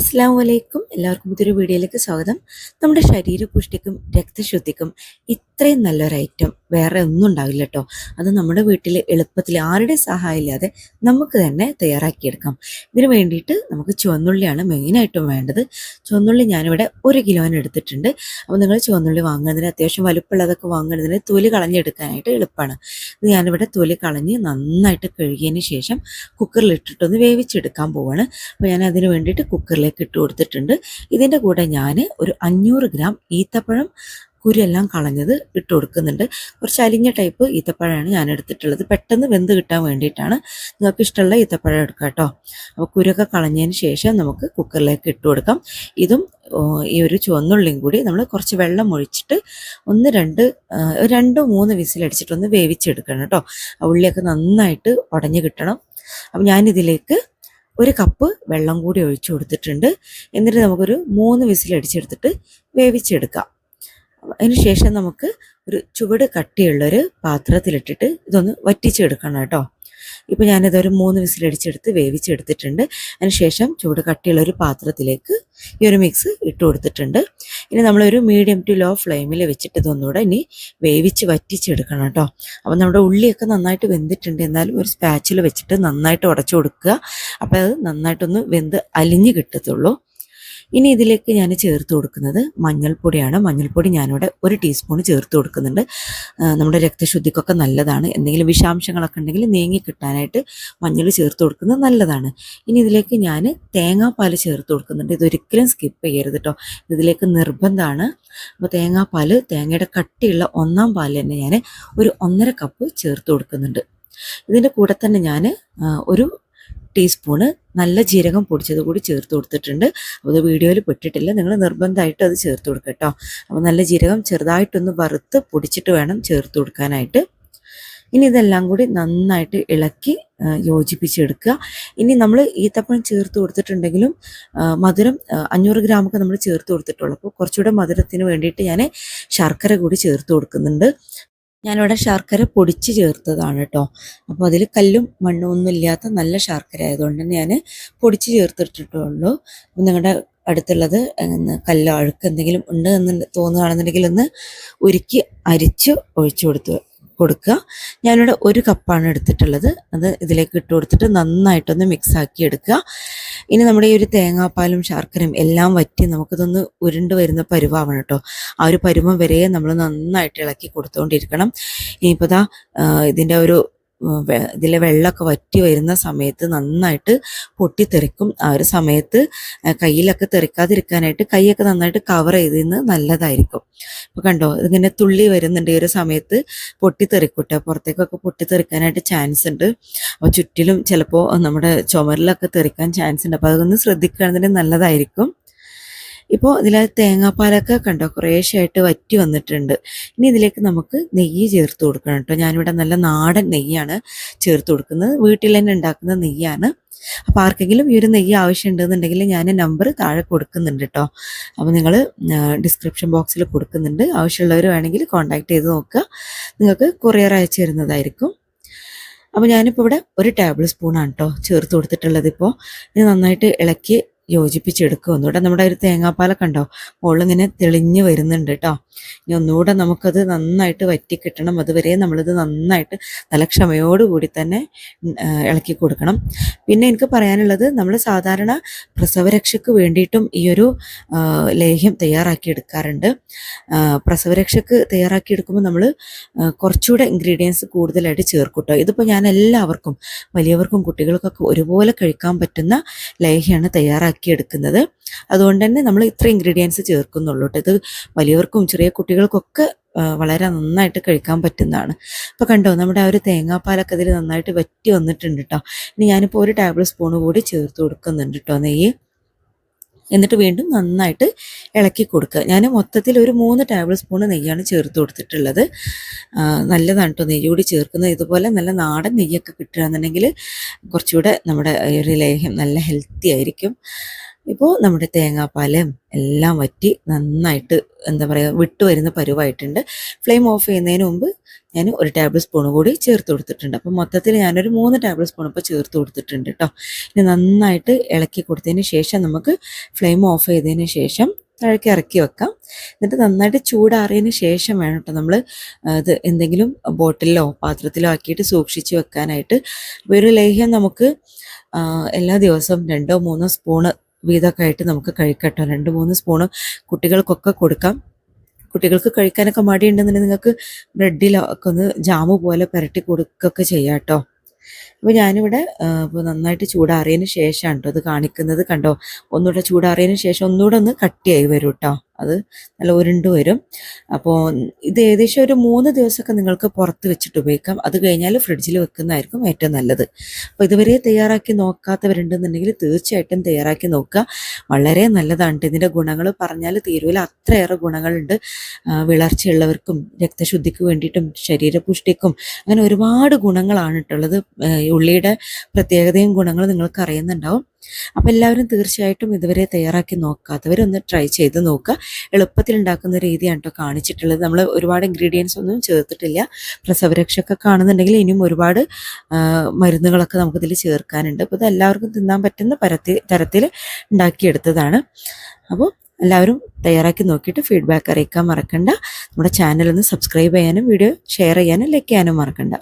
അസ്സാം വലൈക്കും എല്ലാവർക്കും പുതിയൊരു വീഡിയോയിലേക്ക് സ്വാഗതം. നമ്മുടെ ശരീരപുഷ്ടിക്കും രക്തശുദ്ധിക്കും ഇത്രയും നല്ലൊരു ഐറ്റം വേറെ ഒന്നും ഉണ്ടാവില്ല കേട്ടോ അത് നമ്മുടെ വീട്ടിൽ എളുപ്പത്തിൽ ആരുടെ സഹായം ഇല്ലാതെ നമുക്ക് തന്നെ തയ്യാറാക്കിയെടുക്കാം. ഇതിന് വേണ്ടിയിട്ട് നമുക്ക് ചുവന്നുള്ളിയാണ് മെയിനായിട്ടും വേണ്ടത്. ചുവന്നുള്ളി ഞാനിവിടെ ഒരു കിലോന് എടുത്തിട്ടുണ്ട്. അപ്പോൾ നിങ്ങൾ ചുവന്നുള്ളി വാങ്ങുന്നതിന് അത്യാവശ്യം വലുപ്പമുള്ളതൊക്കെ വാങ്ങുന്നതിന് തൊലി കളഞ്ഞെടുക്കാനായിട്ട് എളുപ്പമാണ്. ഇത് ഞാനിവിടെ തൊലി കളഞ്ഞ് നന്നായിട്ട് കഴുകിയതിന് ശേഷം കുക്കറിൽ ഇട്ടിട്ടൊന്ന് വേവിച്ചെടുക്കാൻ പോവാണ്. അപ്പോൾ ഞാൻ അതിന് വേണ്ടിയിട്ട് കുക്കറിലേക്ക് ഇട്ട് കൊടുത്തിട്ടുണ്ട്. ഇതിന്റെ കൂടെ ഞാൻ ഒരു അഞ്ഞൂറ് ഗ്രാം ഈത്തപ്പഴം കുരുയെല്ലാം കളഞ്ഞത് ഇട്ട് കൊടുക്കുന്നുണ്ട്. കുറച്ച് അലിഞ്ഞ ടൈപ്പ് ഈത്തപ്പഴമാണ് ഞാൻ എടുത്തിട്ടുള്ളത്. പെട്ടെന്ന് വെന്ത് കിട്ടാൻ വേണ്ടിയിട്ടാണ് നിങ്ങൾക്ക് ഇഷ്ടമുള്ള ഈത്തപ്പഴം എടുക്കുക കേട്ടോ. അപ്പോൾ കുരൊക്കെ കളഞ്ഞതിന് ശേഷം നമുക്ക് കുക്കറിലേക്ക് ഇട്ട് കൊടുക്കാം. ഇതും ഈ ഒരു ചുവന്നുള്ളിയും കൂടി നമ്മൾ കുറച്ച് വെള്ളം ഒഴിച്ചിട്ട് ഒന്ന് രണ്ട് രണ്ടോ മൂന്ന് വിസിലടിച്ചിട്ട് ഒന്ന് വേവിച്ചെടുക്കണം കേട്ടോ. ഉള്ളിയൊക്കെ നന്നായിട്ട് ഉടഞ്ഞു കിട്ടണം. അപ്പം ഞാനിതിലേക്ക് ഒരു കപ്പ് വെള്ളം കൂടി ഒഴിച്ചു കൊടുത്തിട്ടുണ്ട്. എന്നിട്ട് നമുക്കൊരു മൂന്ന് വിസിലടിച്ചെടുത്തിട്ട് വേവിച്ചെടുക്കാം. അതിന് ശേഷം നമുക്ക് ഒരു ചുവട് കട്ടിയുള്ളൊരു പാത്രത്തിലിട്ടിട്ട് ഇതൊന്ന് വറ്റിച്ചെടുക്കണം കേട്ടോ. ഇപ്പം ഞാനിതൊരു മൂന്ന് വിസിലടിച്ചെടുത്ത് വേവിച്ചെടുത്തിട്ടുണ്ട്. അതിന് ശേഷം ചൂട് കട്ടിയുള്ള ഒരു പാത്രത്തിലേക്ക് ഈ ഒരു മിക്സ് ഇട്ട് കൊടുത്തിട്ടുണ്ട്. ഇനി നമ്മളൊരു മീഡിയം ടു ലോ ഫ്ലെയിമിൽ വെച്ചിട്ട് ഇതൊന്നുകൂടെ ഇനി വേവിച്ച് വറ്റിച്ചെടുക്കണം കേട്ടോ. അപ്പം നമ്മുടെ ഉള്ളിയൊക്കെ നന്നായിട്ട് വെന്തിട്ടുണ്ട്. എന്നാലും ഒരു സ്പാച്ചിൽ വെച്ചിട്ട് നന്നായിട്ട് ഉടച്ചു കൊടുക്കുക. അപ്പോൾ അത് നന്നായിട്ടൊന്ന് വെന്ത് അലിഞ്ഞ് കിട്ടത്തുള്ളൂ. ഇനി ഇതിലേക്ക് ഞാൻ ചേർത്ത് കൊടുക്കുന്നത് മഞ്ഞൾപ്പൊടിയാണ്. മഞ്ഞൾപ്പൊടി ഞാനിവിടെ ഒരു ടീസ്പൂൺ ചേർത്ത് കൊടുക്കുന്നുണ്ട്. നമ്മുടെ രക്തശുദ്ധിക്കൊക്കെ നല്ലതാണ്. എന്തെങ്കിലും വിഷാംശങ്ങളൊക്കെ ഉണ്ടെങ്കിൽ നീങ്ങി കിട്ടാനായിട്ട് മഞ്ഞൾ ചേർത്ത് കൊടുക്കുന്നത് നല്ലതാണ്. ഇനി ഇതിലേക്ക് ഞാൻ തേങ്ങാപ്പാൽ ചേർത്ത് കൊടുക്കുന്നുണ്ട്. ഇതൊരിക്കലും സ്കിപ്പ് ചെയ്യരുത് കേട്ടോ ഇതിലേക്ക് നിർബന്ധമാണ്. അപ്പോൾ തേങ്ങാപ്പാൽ തേങ്ങയുടെ കട്ടിയുള്ള ഒന്നാം പാൽ തന്നെ ഞാൻ ഒരു ഒന്നര കപ്പ് ചേർത്ത് കൊടുക്കുന്നുണ്ട്. ഇതിന്റെ കൂടെ തന്നെ ഞാൻ ഒരു ടീസ്പൂണ് നല്ല ജീരകം പൊടിച്ചത് കൂടി ചേർത്ത് കൊടുത്തിട്ടുണ്ട്. അത് വീഡിയോയിൽ പെട്ടിട്ടില്ല. നിങ്ങൾ നിർബന്ധമായിട്ട് അത് ചേർത്ത് കൊടുക്കുക കേട്ടോ. അപ്പോൾ നല്ല ജീരകം ചെറുതായിട്ടൊന്ന് വറുത്ത് പൊടിച്ചിട്ട് വേണം ചേർത്ത് കൊടുക്കാനായിട്ട്. ഇനി ഇതെല്ലാം കൂടി നന്നായിട്ട് ഇളക്കി യോജിപ്പിച്ചെടുക്കുക. ഇനി നമ്മൾ ഈത്തപ്പഴം ചേർത്ത് കൊടുത്തിട്ടുണ്ടെങ്കിലും മധുരം അഞ്ഞൂറ് ഗ്രാമൊക്കെ നമ്മൾ ചേർത്ത് കൊടുത്തിട്ടുള്ളൂ. അപ്പോൾ കുറച്ചുകൂടെ മധുരത്തിന് വേണ്ടിയിട്ട് ഞാൻ ശർക്കര കൂടി ചേർത്ത് കൊടുക്കുന്നുണ്ട്. ഞാനിവിടെ ശർക്കര പൊടിച്ച് ചേർത്തതാണ് കേട്ടോ അപ്പോൾ അതിൽ കല്ലും മണ്ണും ഒന്നും ഇല്ലാത്ത നല്ല ശർക്കര ആയതുകൊണ്ട് ഞാൻ പൊടിച്ച് ചേർത്തിട്ടിട്ടുള്ളൂ. നിങ്ങളുടെ അടുത്തുള്ളത് കല്ലോ അഴുക്ക് എന്തെങ്കിലും ഉണ്ട് എന്ന് തോന്നുകയാണെന്നുണ്ടെങ്കിൽ ഒന്ന് ഉരുക്കി അരിച്ച് ഒഴിച്ചു കൊടുത്ത്. കൊടുക്കുക. ഞാനിവിടെ ഒരു കപ്പാണ് എടുത്തിട്ടുള്ളത്. അത് ഇതിലേക്ക് ഇട്ട് കൊടുത്തിട്ട് നന്നായിട്ടൊന്ന് മിക്സ് ആക്കി എടുക്കുക. ഇനി നമ്മുടെ ഈ ഒരു തേങ്ങാപ്പാലും ശർക്കരയും എല്ലാം വറ്റി നമുക്കിതൊന്ന് ഉരുണ്ട് വരുന്ന പരുവാവണം കേട്ടോ. ആ ഒരു പരുവം വരെ നമ്മൾ നന്നായിട്ട് ഇളക്കി കൊടുത്തുകൊണ്ടിരിക്കണം ഇനിയിപ്പോൾ ആ, ഇതിന്റെ ഒരു ഇതിലെ വെള്ളമൊക്കെ വറ്റി വരുന്ന സമയത്ത് നന്നായിട്ട് പൊട്ടിത്തെറിക്കും. ആ ഒരു സമയത്ത് കയ്യിലൊക്കെ തെറിക്കാതിരിക്കാനായിട്ട് കൈയൊക്കെ നന്നായിട്ട് കവർ ചെയ്തിരുന്ന് നല്ലതായിരിക്കും. ഇപ്പൊ കണ്ടോ ഇതിങ്ങനെ തുള്ളി വരുന്നുണ്ട് ഈ ഒരു സമയത്ത് പൊട്ടിത്തെറിക്കൂട്ടെ പുറത്തേക്കൊക്കെ പൊട്ടിത്തെറിക്കാനായിട്ട് ചാൻസ് ഉണ്ട്. അപ്പോൾ ചുറ്റിലും ചിലപ്പോൾ നമ്മുടെ ചുമരിലൊക്കെ തെറിക്കാൻ ചാൻസ് ഉണ്ട്. അപ്പോൾ അതൊന്ന് ശ്രദ്ധിക്കുകയാണെന്നുണ്ടെങ്കിൽ നല്ലതായിരിക്കും. ഇപ്പോൾ ഇതിൽ തേങ്ങാപ്പാലൊക്കെ കണ്ടോ? കുറേശ്ശായിട്ട് വറ്റി വന്നിട്ടുണ്ട്. ഇനി ഇതിലേക്ക് നമുക്ക് നെയ്യ് ചേർത്ത് കൊടുക്കണം കേട്ടോ. ഞാനിവിടെ നല്ല നാടൻ നെയ്യാണ് ചേർത്ത് കൊടുക്കുന്നത്. വീട്ടിൽ തന്നെ ഉണ്ടാക്കുന്ന നെയ്യാണ്. അപ്പോൾ ആർക്കെങ്കിലും ഈ ഒരു നെയ്യ് ആവശ്യമുണ്ടെന്നുണ്ടെങ്കിൽ ഞാൻ നമ്പർ താഴെ കൊടുക്കുന്നുണ്ട് കേട്ടോ. അപ്പോൾ നിങ്ങൾ ഡിസ്ക്രിപ്ഷൻ ബോക്സിൽ കൊടുക്കുന്നുണ്ട്. ആവശ്യമുള്ളവർ വേണമെങ്കിൽ കോൺടാക്ട് ചെയ്ത് നോക്കുക. നിങ്ങൾക്ക് കൊറിയർ അയച്ചു തരുന്നതായിരിക്കും. അപ്പോൾ ഞാനിപ്പോൾ ഇവിടെ ഒരു ടേബിൾ സ്പൂണാണ് കേട്ടോ ചേർത്ത് കൊടുത്തിട്ടുള്ളത് ഇപ്പോൾ ഇത് നന്നായിട്ട് ഇളക്കി യോജിപ്പിച്ചെടുക്കുക ഒന്നുകൂടെ നമ്മുടെ ഒരു തേങ്ങാപ്പാലൊക്കെ ഉണ്ടാവും മുകളിങ്ങനെ തെളിഞ്ഞ് വരുന്നുണ്ട് കേട്ടോ ഇനി ഒന്നുകൂടെ നമുക്കത് നന്നായിട്ട് വറ്റി കിട്ടണം അതുവരെ നമ്മളിത് നന്നായിട്ട് നല്ല ക്ഷമയോടുകൂടി തന്നെ ഇളക്കി കൊടുക്കണം. പിന്നെ എനിക്ക് പറയാനുള്ളത് നമ്മൾ സാധാരണ പ്രസവരക്ഷയ്ക്ക് വേണ്ടിയിട്ടും ഈ ഒരു ലേഹ്യം തയ്യാറാക്കി എടുക്കാറുണ്ട് പ്രസവരക്ഷയ്ക്ക് തയ്യാറാക്കി എടുക്കുമ്പോൾ നമ്മൾ കുറച്ചുകൂടെ ഇൻഗ്രീഡിയൻസ് കൂടുതലായിട്ട് ചേർക്കും കേട്ടോ ഇതിപ്പോൾ ഞാൻ എല്ലാവർക്കും വലിയവർക്കും കുട്ടികൾക്കൊക്കെ ഒരുപോലെ കഴിക്കാൻ പറ്റുന്ന ലേഹ്യാണ് തയ്യാറാക്കി എടുക്കുന്നത് അതുകൊണ്ട് തന്നെ നമ്മൾ ഇത്ര ഇൻഗ്രീഡിയൻസ് ചേർക്കുന്നുള്ളൂ ഇത് വലിയവർക്കും ചെറിയ കുട്ടികൾക്കൊക്കെ വളരെ നന്നായിട്ട് കഴിക്കാൻ പറ്റുന്നതാണ്. അപ്പോൾ കണ്ടോ നമ്മുടെ ആ ഒരു തേങ്ങാപ്പാലൊക്കെ ഇതിൽ നന്നായിട്ട് വറ്റി വന്നിട്ടുണ്ട് കേട്ടോ. ഇനി ഞാനിപ്പോൾ ഒരു ടേബിൾ സ്പൂൺ കൂടി ചേർത്ത് കൊടുക്കുന്നുണ്ട് കേട്ടോ നെയ്യ്. എന്നിട്ട് വീണ്ടും നന്നായിട്ട് ഇളക്കി കൊടുക്കുക. ഞാൻ മൊത്തത്തിൽ ഒരു മൂന്ന് ടേബിൾ സ്പൂൺ നെയ്യാണ് ചേർത്ത് കൊടുത്തിട്ടുള്ളത്. നല്ലതാണ് കേട്ടോ നെയ്യ് കൂടി ചേർക്കുന്നത്. ഇതുപോലെ നല്ല നാടൻ നെയ്യൊക്കെ കിട്ടുകയാണെന്നുണ്ടെങ്കിൽ കുറച്ചുകൂടെ നമ്മുടെ ഒരു ലേഹ്യം നല്ല ഹെൽത്തി ആയിരിക്കും. ഇപ്പോൾ നമ്മുടെ തേങ്ങാപ്പാലും എല്ലാം വറ്റി നന്നായിട്ട് എന്താ പറയുക വിട്ടു വരുന്ന പരുവായിട്ടുണ്ട്. ഫ്ലെയിം ഓഫ് ചെയ്യുന്നതിന് മുമ്പ് ഞാൻ ഒരു ടേബിൾ സ്പൂൺ കൂടി ചേർത്ത് കൊടുത്തിട്ടുണ്ട്. അപ്പോൾ മൊത്തത്തിൽ ഞാനൊരു മൂന്ന് ടേബിൾ സ്പൂൺ ഇപ്പോൾ ചേർത്ത് കൊടുത്തിട്ടുണ്ട് കേട്ടോ. ഇനി നന്നായിട്ട് ഇളക്കി കൊടുത്തതിന് ശേഷം നമുക്ക് ഫ്ലെയിം ഓഫ് ചെയ്തതിന് ശേഷം താഴേക്ക് ഇറക്കി വെക്കാം. എന്നിട്ട് നന്നായിട്ട് ചൂടാറിയതിന് ശേഷം വേണം കേട്ടോ നമ്മൾ ഇത് എന്തെങ്കിലും ബോട്ടിലോ പാത്രത്തിലോ ആക്കിയിട്ട് സൂക്ഷിച്ച് വെക്കാനായിട്ട്. ഒരു ലേഹ്യം നമുക്ക് എല്ലാ ദിവസവും രണ്ടോ മൂന്നോ സ്പൂണ് വീതമൊക്കെ ആയിട്ട് നമുക്ക് കഴിക്കട്ടോ രണ്ട് മൂന്ന് സ്പൂണ് കുട്ടികൾക്കൊക്കെ കൊടുക്കാം. കുട്ടികൾക്ക് കഴിക്കാനൊക്കെ മടിയുണ്ടെന്നുണ്ടെങ്കിൽ നിങ്ങൾക്ക് ബ്രെഡിലൊക്കെ ഒന്ന് ജാമ് പോലെ പുരട്ടി കൊടുക്കുകയൊക്കെ ചെയ്യാം കേട്ടോ. അപ്പോൾ ഞാനിവിടെ ഇപ്പോൾ നന്നായിട്ട് ചൂടാറിയതിന് ശേഷമാണ് കേട്ടോ അത് കാണിക്കുന്നത്. കണ്ടോ? ഒന്നുകൂടെ ചൂടാറിയതിന് ശേഷം ഒന്നുകൂടെ ഒന്ന് കട്ടിയായി വരും കേട്ടോ. അത് നല്ല ഉരുണ്ട് വരും. അപ്പോൾ ഇത് ഏകദേശം ഒരു മൂന്ന് ദിവസമൊക്കെ നിങ്ങൾക്ക് പുറത്ത് വെച്ചിട്ട് ഉപയോഗിക്കാം. അത് കഴിഞ്ഞാൽ ഫ്രിഡ്ജിൽ വെക്കുന്നതായിരിക്കും ഏറ്റവും നല്ലത്. അപ്പോൾ ഇതുവരെ തയ്യാറാക്കി നോക്കാത്തവരുണ്ടെന്നുണ്ടെങ്കിൽ തീർച്ചയായിട്ടും തയ്യാറാക്കി നോക്കുക. വളരെ നല്ലതാണ്. ഇതിന്റെ ഗുണങ്ങൾ പറഞ്ഞാൽ തീരുവില്ല അത്രയേറെ ഗുണങ്ങളുണ്ട്. വിളർച്ചയുള്ളവർക്കും രക്തശുദ്ധിക്ക് വേണ്ടിയിട്ടും ശരീരപുഷ്ടിക്കും അങ്ങനെ ഒരുപാട് ഗുണങ്ങളാണ് ഇട്ടുള്ളത്. ഉള്ളിയുടെ പ്രത്യേകതയും ഗുണങ്ങളും നിങ്ങൾക്ക് അറിയുന്നുണ്ടാവും. അപ്പോൾ എല്ലാവരും തീർച്ചയായിട്ടും ഇതുവരെ തയ്യാറാക്കി നോക്കാത്തവരൊന്ന് ട്രൈ ചെയ്ത് നോക്കുക. എളുപ്പത്തിൽ ഉണ്ടാക്കുന്ന രീതിയാണ് കേട്ടോ കാണിച്ചിട്ടുള്ളത്. നമ്മൾ ഒരുപാട് ഇൻഗ്രീഡിയൻസ് ഒന്നും ചേർത്തിട്ടില്ല. പ്രസവരക്ഷയൊക്കെ കാണുന്നുണ്ടെങ്കിൽ ഇനിയും ഒരുപാട് മരുന്നുകളൊക്കെ നമുക്കിതിൽ ചേർക്കാനുണ്ട്. അപ്പോൾ ഇത് എല്ലാവർക്കും തിന്നാൻ പറ്റുന്ന പരത്തി തരത്തിൽ ഉണ്ടാക്കിയെടുത്തതാണ്. അപ്പോൾ എല്ലാവരും തയ്യാറാക്കി നോക്കിയിട്ട് ഫീഡ്ബാക്ക് അറിയിക്കാൻ മറക്കണ്ട. നമ്മുടെ ചാനൽ ഒന്ന് സബ്സ്ക്രൈബ് ചെയ്യാനും വീഡിയോ ഷെയർ ചെയ്യാനും ലൈക്ക് ചെയ്യാനും മറക്കണ്ട.